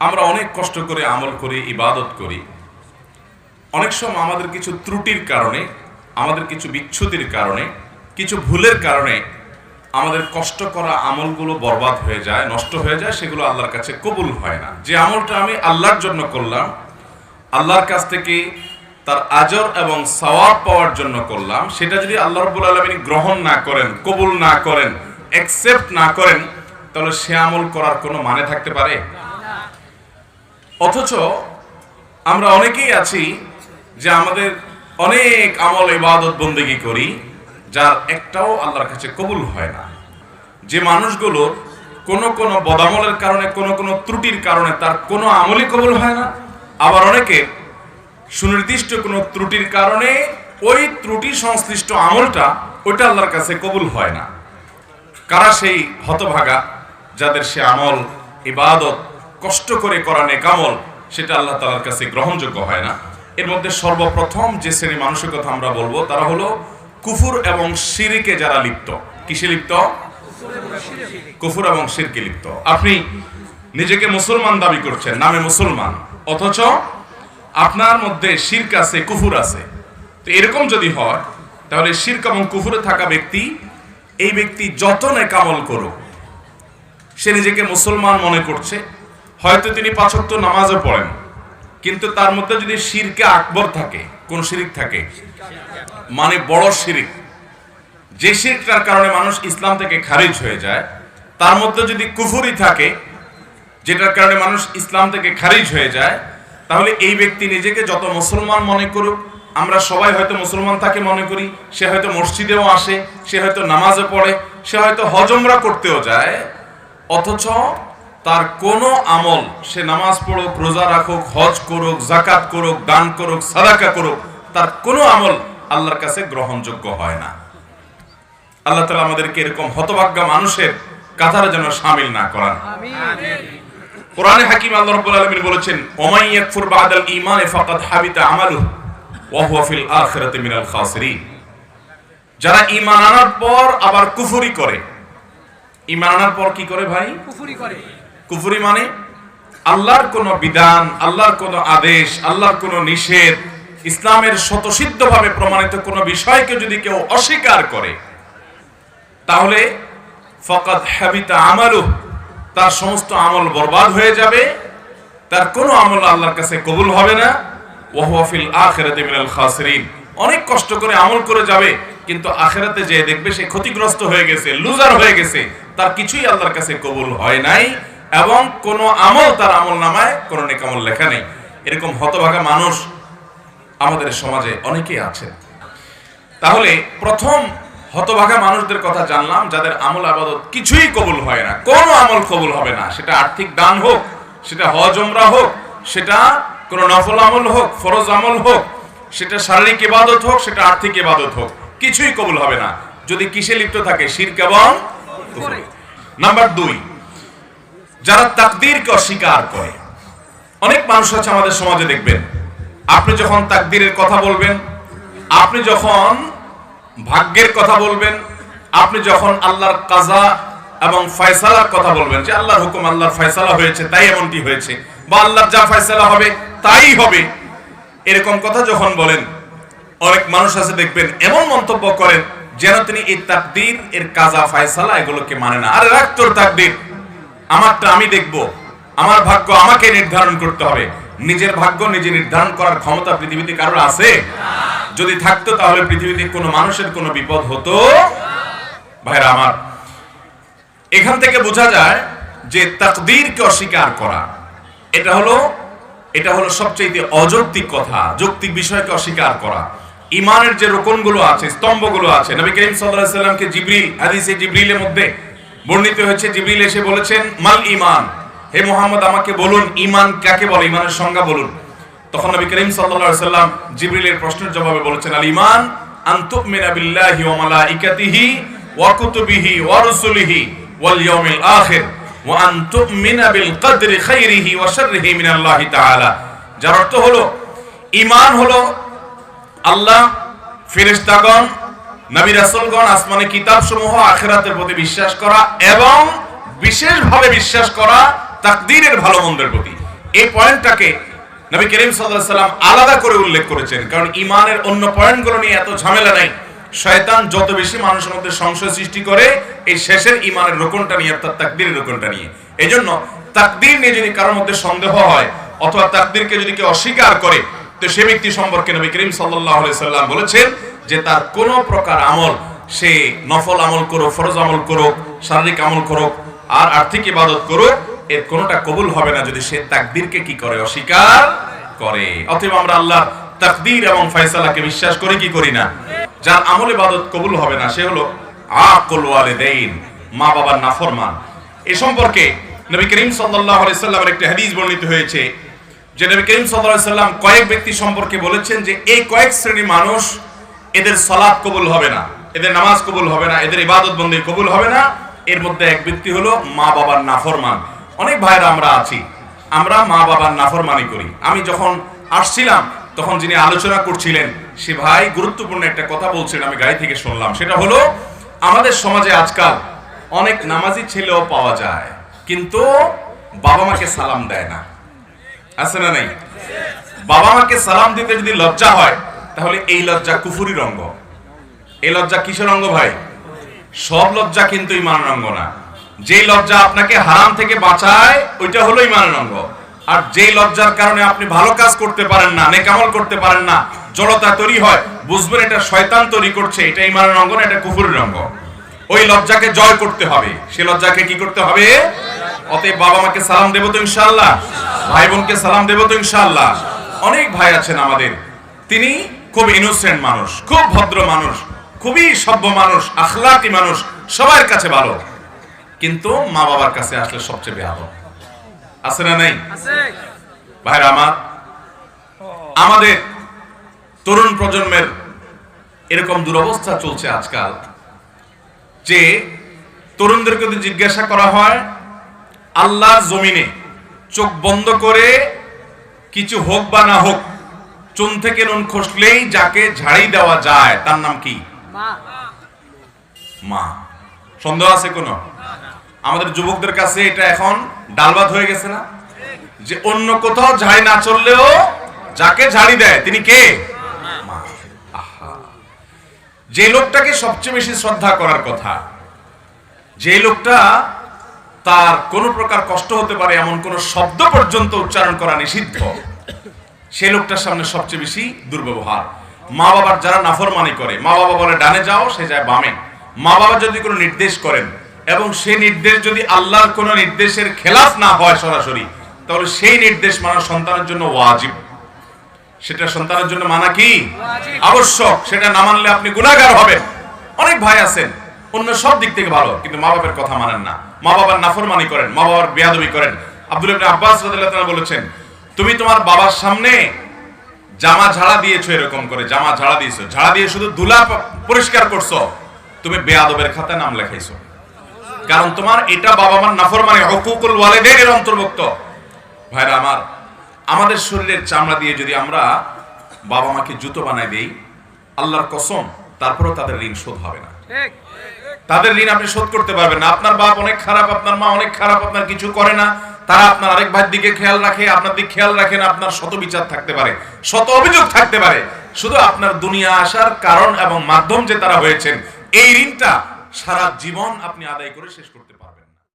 আমরা অনেক কষ্ট করে আমল করি, ইবাদত করি। অনেক সময় আমাদের কিছু ত্রুটির কারণে, আমাদের কিছু বিচ্ছুতির কারণে, কিছু ভুলের কারণে আমাদের কষ্ট করা আমলগুলো বরবাদ হয়ে যায়, নষ্ট হয়ে যায়, সেগুলো আল্লাহর কাছে কবুল হয় না। যে আমলটা আমি আল্লাহর জন্য করলাম, আল্লাহর কাছ থেকে তার আজর এবং সওয়াব পাওয়ার জন্য করলাম, সেটা যদি আল্লাহ রব্বুল আলমিন গ্রহণ না করেন, কবুল না করেন অ্যাকসেপ্ট না করেন, তাহলে সে আমল করার কোনো মানে থাকতে পারে? অথচ আমরা অনেকেই আছি যে আমাদের অনেক আমল ইবাদত বন্দেগী করি, যার একটাও আল্লাহর কাছে কবুল হয় না। যে মানুষগুলোর কোনো কোনো বদামলের কারণে, কোনো কোনো ত্রুটির কারণে তার কোনো আমলই কবুল হয় না। আবার অনেকে সুনির্দিষ্ট কোনো ত্রুটির কারণে ওই ত্রুটি সংশ্লিষ্ট আমলটা ওইটা আল্লাহর কাছে কবুল হয় না। কারা সেই হতভাগা যাদের সে আমল, ইবাদত কষ্ট করে করা নেকামল সেটা আল্লাহ তালার কাছে গ্রহণযোগ্য হয় না। এর মধ্যে সর্বপ্রথম যে শ্রেণি মানুষের কথা আমরা বলব, তারা হলো কুফুর এবং শিরিকে যারা লিপ্ত। কিসে লিপ্ত? কুফুর এবং শিরকে লিপ্ত। আপনি নিজেকে মুসলমান দাবি করছেন, নামে মুসলমান, অথচ আপনার মধ্যে শির্ক আছে, কুফুর আছে। তো এরকম যদি হয়, তাহলে শির্ক এবং কুফুরে থাকা ব্যক্তি, এই ব্যক্তি যত নেকামল করুক, সে নিজেকে মুসলমান মনে করছে হয়তো তিনি পাঁচক্ত নামাজও পড়েন, কিন্তু তার মধ্যে যদি শিরকে আকবর থাকে, কোন শিরিক থাকে মানে বড় শিরিক, যে শিরকটার কারণে মানুষ ইসলাম থেকে খারিজ হয়ে যায়, তার মধ্যে যদি কুফুরি থাকে, যেটার কারণে মানুষ ইসলাম থেকে খারিজ হয়ে যায়, তাহলে এই ব্যক্তি নিজেকে যত মুসলমান মনে করুক, আমরা সবাই হয়তো মুসলমান তাকে মনে করি, সে হয়তো মসজিদেও আসে, সে হয়তো নামাজে পড়ে, সে হয়তো হজমরা করতেও যায়, অথচ তার কোনো আমল, সে নামাজ পড়ুক, রোজা রাখুক, হজ করুক জাকাত করুক, দান করুক, সাদাকা করুক, তার কোনো আমল আল্লাহর কাছে গ্রহণযোগ্য হয় না। আল্লাহ তালা আমাদেরকে এরকম হতভাগ্যা মানুষের কাতারে যেন সামিল না করান। কোরআনে হাকিম আল্লাহ রাব্বুল আলামিন বলেছেন, ওমাই ইয়াকফুর বাদাল ঈমান ফাকাদ হাবিতা আমালু ওয়া হুয়া ফিল আখিরাতি মিনাল খাসিরিন। যারা ঈমান আনার পর আবার কুফরি করে। ঈমান আনার পর কি করে ভাই? কুফুরি করে। কুফরি মানে? আল্লাহর কোন বিধান, আল্লাহর কোন আদেশ, আল্লাহর কোন নিষেধ, ইসলামের স্বতসিদ্ধভাবে প্রমাণিত কোন বিষয়কে যদি কেউ অস্বীকার করে, তাহলে ফকাত হাবিতা আমালু, তার সমস্ত আমল বরবাদ হয়ে যাবে, তার কোনো আমল আল্লাহর কাছে কবুল হবে না। ওয়াহুয়াফিল আখিরাতি মিনাল খাসিরিন। অনেক কষ্ট করে আমল করে যাবে, কিন্তু আখেরাতে যে দেখবে সে ক্ষতিগ্রস্ত হয়ে গেছে, লুজার হয়ে গেছে, তার কিছুই আল্লাহর কাছে কবুল হয় নাই। এবং কোন আমল তার আমল নামায়, কোন নেকামল লেখা নেই। এরকম হতভাগা মানুষ আমাদের সমাজে অনেকেই আছে। তাহলে প্রথম হতভাগা মানুষদের কথা জানলাম, যাদের আমল আবাদত কিছুই কবুল হয় না। কোনো আমল কবুল হবে না। সেটা আর্থিক দান হোক, সেটা হজ, উমরা হোক, সেটা কোন নফল আমল হোক, ফরজ আমল হোক, সেটা শারীরিক ইবাদত হোক, সেটা আর্থিক ইবাদত হোক, কিছুই কবুল হবে না। যদি কিসে লিপ্ত থাকে? শির এবং নাম্বার দুই যারা তাকদীরকে অস্বীকার করে। অনেক মানুষ আছে আমাদের সমাজে দেখবেন, আপনি যখন তাকদীরের কথা বলবেন, আপনি যখন ভাগ্যের কথা বলবেন, আপনি যখন আল্লাহর কাজা এবং ফয়সালার কথা বলবেন, যে আল্লাহর হুকুম, আল্লাহর ফয়সালা হয়েছে, তাই এমনটি হয়েছে, বা আল্লাহর যা ফয়সালা হবে, তাই হবে। এরকম কথা যখন বলেন, অনেক মানুষ আছে দেখবেন, এমন মন্তব্য করেন, যেন তিনি এই তাকদীর, এর কাজা, ফয়সালা এগুলোকে মানে না। আরে রাখ তোর তাকদীর। আমারটা আমি দেখব। আমার ভাগ্য আমাকে নির্ধারণ করতে হবে। নিজের ভাগ্য নিজে নির্ধারণ করার ক্ষমতা পৃথিবীতে কারোর আছে? যদি থাকতো তাহলে পৃথিবীতে কোনো মানুষের কোনো বিপদ হতো? ভাইরা আমার, এখান থেকে বোঝা যায় যে তাকদীরকে অস্বীকার করা, এটা হলো এটা হলো সবচেয়ে অযৌক্তিক কথা, যৌক্তিক বিষয়কে অস্বীকার করা। ইমানের যে রোকনগুলো আছে, স্তম্ভগুলো আছে, নবী করিম সাল্লাল্লাহু আলাইহি সাল্লামকে জিবরিল, হাদিসে জিবরিলের মধ্যে বর্ণিত হয়েছে, জিবরিল এসে বলেছেন, মাল ইমান হে মোহাম্মদ, আমাকে বলুন ইমান কাকে বলে? ইমানের সংজ্ঞা বলুন। তখন নবী করিম সাল্লাল্লাহু সাল্লাম জিবরিলের প্রশ্নের জবাবে বলেছেন, আল ঈমান আন তুমিনা বিল্লাহি ওয়া মালাইকাতিহি ওয়া কুতুবিহি ওয়া রুসুলিহি ওয়াল ইয়াউমিল আখির ওয়া আন তুমিনা বিল কদরি খাইরিহি ওয়া শাররিহি মিনাল্লাহি তাআলা। যার অর্থ হলো, ঈমান হলো আল্লাহ, ফেরেশতাগণ নবী রাসূলগণ আসমানে কিতাবসমূহ আখিরাতের প্রতি বিশ্বাস করা এবং বিশেষভাবে বিশ্বাস করা তাকদীরের ভালো মন্দের প্রতি। এই পয়েন্টটাকে নবী করিম সাল্লাল্লাহু আলাইহি সাল্লাম আলাদা করে উল্লেখ করেছেন। কারণ ইমানের অন্য পয়েন্টগুলো নিয়ে এত ঝামেলা নাই। শয়তান যত বেশি মানুষের মধ্যে সংশয় সৃষ্টি করে, এই শেষের ইমানের রোকনটা নিয়ে, অর্থাৎ তাকদীরের রোকনটা নিয়ে। এজন্য তাকদীর নিয়ে যদি কারোর মধ্যে সন্দেহ হয়, অথবা তাকদীরকে যদি কেউ অস্বীকার করে, তো সে ব্যক্তি সম্পর্কে নবী করিম সাল্লাল্লাহু আলাইহি সাল্লাম বলেছেন যে তার কোনো প্রকার আমল সে নফল আমল করুক, ফরজ আমল করুক, শারীরিক আমল করুক আর আর্থিক ইবাদত করুক, এর কোনোটা কবুল হবে না যদি সে তাকদীরকে কি করে? অস্বীকার করে। অথবা আমরা আল্লাহ তাকদীর এবং ফয়সালাকে বিশ্বাস করি, কি করি না? যার আমল ইবাদত কবুল হবে না, সে হলো আকুল ওয়ালিদাইন মা বাবার নাফরমান। এ সম্পর্কে নবী করিম সাল্লাল্লাহু আলাইহি সাল্লামের একটি হাদিস বর্ণিত হয়েছে, যে নবী করিম সাল্লাল্লাহু আলাইহি সাল্লাম কয়েক ব্যক্তি সম্পর্কে বলেছেন যে এই কয়েক শ্রেণির মানুষ এদের সালাত কবুল হবে না, এদের নামাজ কবুল হবে না, এদের ইবাদত বন্দী কবুল হবে না। এর মধ্যে এক ব্যক্তি হলো মা বাবার নাফরমান। অনেক ভাইরা আমরা আছি, আমরা মা বাবার নাফরমানি করি। আমি যখন আসছিলাম, তখন যিনি আলোচনা করছিলেন, সে ভাই গুরুত্বপূর্ণ একটা কথা বলছেন, আমি গাড়ি থেকে শুনলাম। সেটা হলো, আমাদের সমাজে আজকাল অনেক নামাজি ছেলেও পাওয়া যায়, কিন্তু বাবা মাকে সালাম দেয় না। আছে না নাই? বাবা মাকে সালাম দিতে যদি লজ্জা হয় তাহলে এই লজ্জা কুফুরি রঙ্গ এই লজ্জা কিসের অঙ্গ ভাই? সব লজ্জা কিন্তু ইমানের অঙ্গ না। যে লজ্জা আপনাকে হারাম থেকে বাঁচায়, ওইটা হলো ইমানের অঙ্গ। আর যে লজ্জার কারণে আপনি ভালো কাজ করতে পারেন না নেকামল করতে পারেন না, জড়তা তৈরি হয়, বুঝবেন এটা শয়তান তৈরি করছে, এটা ইমানের অঙ্গ না, এটা কুফুরের অঙ্গ। ওই লজ্জাকে জয় করতে হবে। সে লজ্জাকে কি করতে হবে? অতএব বাবা মাকে সালাম দেবো তো ইনশাআল্লাহ। ভাই বোনকে সালাম দেবো তো ইনশাআল্লাহ। অনেক ভাই আছেন আমাদের। তিনি খুব ইনোসেন্ট মানুষ খুব ভদ্র মানুষ খুবই সভ্য মানুষ আখলাকি মানুষ সবার কাছে ভালো। কিন্তু মা বাবার কাছে আসলে সবচেয়ে বেহাল আছে না নেই? ভাইরা আমার আমাদের তরুণ প্রজন্মের এরকম দুরবস্থা চলছে আজকাল যে তরুণদেরকে যদি জিজ্ঞাসা করা হয় আল্লাহর জমিনে চোখ বন্ধ করে কিছু হোক বা না হোক চুন থেকে নুন খসলেই যাকে ঝাড়ি দেওয়া যায় তার নাম কি? মা। সন্দেহ আছে কোন? আমাদের যুবকদের কাছে এটা এখন ডালবাত হয়ে গেছে না? যে অন্য কোথাও ঝাড়ি না চললেও যাকে ঝাড়ি দেয় তিনি কে। যে লোকটাকে সবচেয়ে বেশি শ্রদ্ধা করার কথা যে লোকটা তার কোনো প্রকার কষ্ট হতে পারে এমন কোন শব্দ পর্যন্ত উচ্চারণ করা নিষিদ্ধ। সেই লোকটার সামনে সবচেয়ে বেশি দুর্ব্যবহার। মা বাবার যারা নাফরমানি করে, মা বাবা বলে, ডানে যাও, সে যায় বামে। মা বাবা যদি কোনো নির্দেশ করেন এবং সেই নির্দেশ যদি আল্লাহর কোনো নির্দেশের খেলাফ না হয় সরাসরি, তাহলে সেই নির্দেশ মানা সন্তানের জন্য ওয়াজিব। সেটা সন্তানের জন্য মানা কি? আবশ্যক। সেটা না মানলে আপনি গুণাগার হবেন। অনেক ভাই আছেন, অন্য সব দিক থেকে ভালো, কিন্তু মা বাবার কথা মানেন না। মা বাবার নাফরমানি করেন, মা বাবার বেয়াদবি করেন। আব্দুল আব্বাস বলেছেন তুমি তোমার বাবার সামনে জামা ঝাড়া দিয়েছ এরকম করে, জামা ঝাড়া দিয়েছ। ঝাড়া দিয়ে শুধু প- পরিষ্কার করছ। তুমি বেয়াদবের খাতায় নাম লেখাইছো। কারণ তোমার এটা বাবা মার নাফর মানে হকুকুল ওয়ালিদাইনের অন্তর্ভুক্ত। ভাইরা আমার, আমাদের শরীরের চামড়া দিয়ে যদি আমরা বাবা মাকে জুতো বানাই দেই, আল্লাহর কসম, তারপরেও তাদের ঋণ শোধ হবে না। তাদের ঋণ আপনি শোধ করতে পারবেন না। আপনার বাপ অনেক খারাপ, আপনার মা অনেক খারাপ, আপনার কিছু করে না। তারা আপনার আরেক ভাইয়ের দিকে খেয়াল রাখে, আপনার দিকে খেয়াল রাখে না, আপনার শত বিচার থাকতে পারে, শত অভিযোগ থাকতে পারে। শুধু আপনার দুনিয়া আসার কারণ এবং মাধ্যম যে তারা হয়েছেন, এই ঋণটা সারা জীবন আপনি আদায় করে শেষ করতে